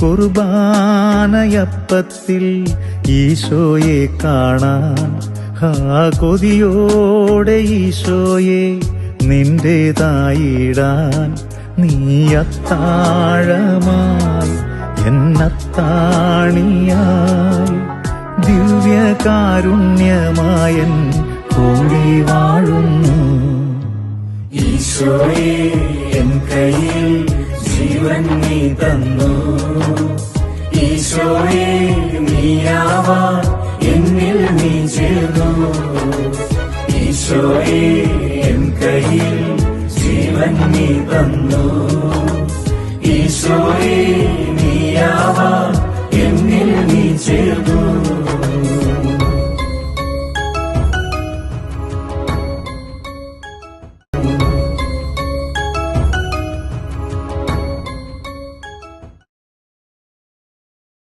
കുർബാനയപ്പത്തിൽ ഈശോയെ കാണാൻ ഹാ കൊതിയോടെ ഈശോയെ നിന്റേതായിടാൻ നീ അത്താഴമായി എന്നത്താണിയായി ദിവ്യകാരുണ്യമായൻ കൂടി വാഴുന്നു. ഈശോയെ തന്നു. ഈശോയെ നീയാവാ എന്നിൽ നീ ചേർന്നു. ഈശോയെ എൻ കയ്യിൽ ജീവൻ നീ തന്നു. ഈശോയെ നീയാവാൻ